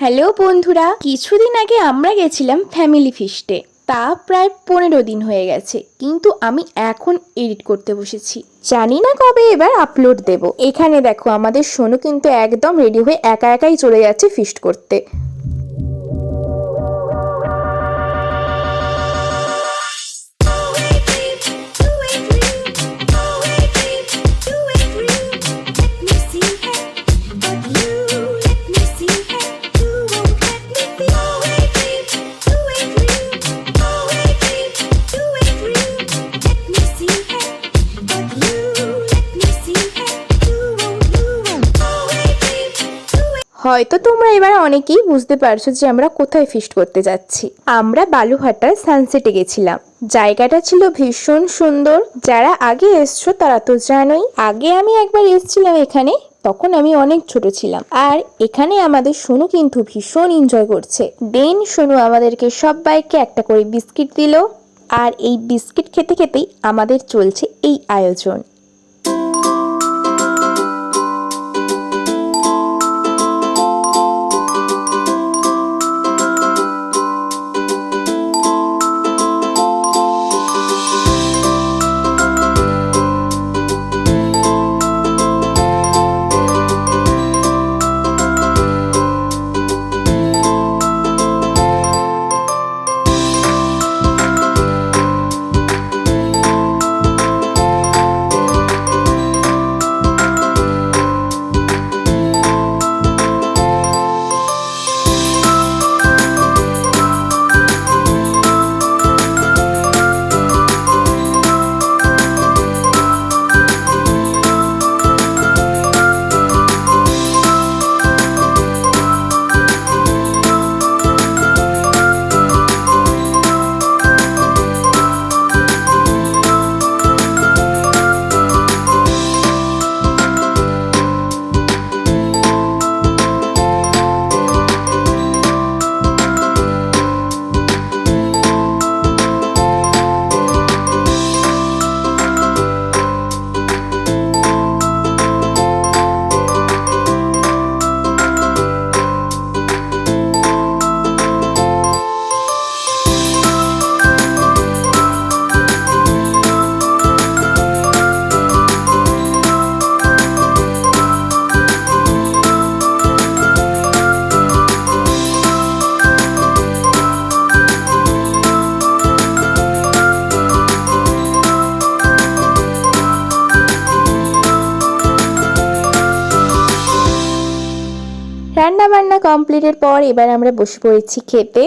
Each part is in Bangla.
হ্যালো বন্ধুরা, কিছুদিন আগে আমরা গেছিলাম ফ্যামিলি ফিস্টে। তা প্রায় পনেরো দিন হয়ে গেছে, কিন্তু আমি এখন এডিট করতে বসেছি। জানি না কবে এবার আপলোড দেব। এখানে দেখো, আমাদের সোনু কিন্তু একদম রেডি হয়ে একা একাই চলে যাচ্ছে ফিস্ট করতে। হয়তো তোমরা এবার অনেকেই বুঝতে পারছ যে আমরা কোথায় ফিস্ট করতে যাচ্ছি। আমরা বালুঘাটার সানসেটে গেছিলাম। জায়গাটা ছিল ভীষণ সুন্দর। যারা আগে এসছো তারা তো জানোই। আগে আমি একবার এসেছিলাম এখানে, তখন আমি অনেক ছোট ছিলাম। আর এখানে আমাদের সোনু কিন্তু ভীষণ এনজয় করছে। দেন সোনু আমাদেরকে সবাইকে একটা করে বিস্কিট দিল। আর এই বিস্কিট খেতে খেতেই আমাদের চলছে এই আয়োজন। রান্না বান্না কমপ্লিটের পর এবার আমরা বসে পড়েছি খেতে।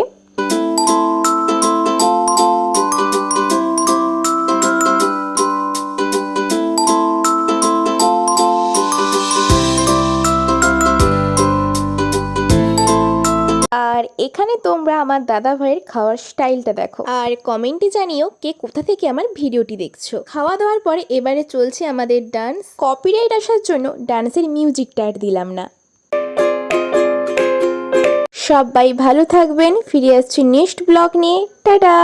আর এখানে তোমরা আমার দাদা ভাইয়ের খাওয়ার স্টাইলটা দেখো। আর কমেন্টে জানিও কে কোথা থেকে আমার ভিডিওটি দেখছ। খাওয়া দাওয়ার পরে এবারে চলছে আমাদের ডান্স। কপিরাইট আসার জন্য ডান্সের মিউজিকটা আর দিলাম না। সবাই ভালো থাকবেন ফিরে আসছি নেক্সট ব্লগ নিয়ে। টাটা!